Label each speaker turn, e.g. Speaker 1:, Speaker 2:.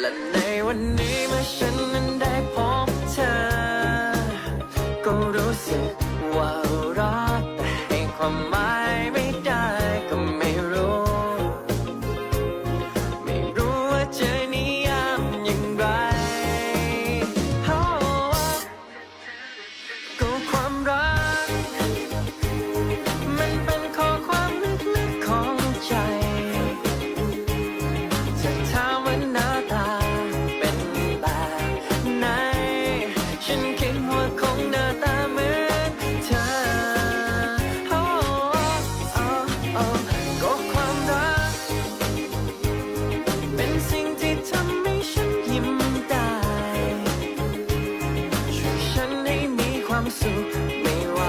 Speaker 1: และในวันนี้เมื่อฉันนั้นได้พบเธอ ก็รู้สึกว่ารักแต่ให้ความ คิดว่าคงหน้าตาเหมือนเธอก็ความรักเป็นสิ่งที่ทำให้ฉันยิ้มได้ช่วยฉันให้มีความสุขไม่ไหว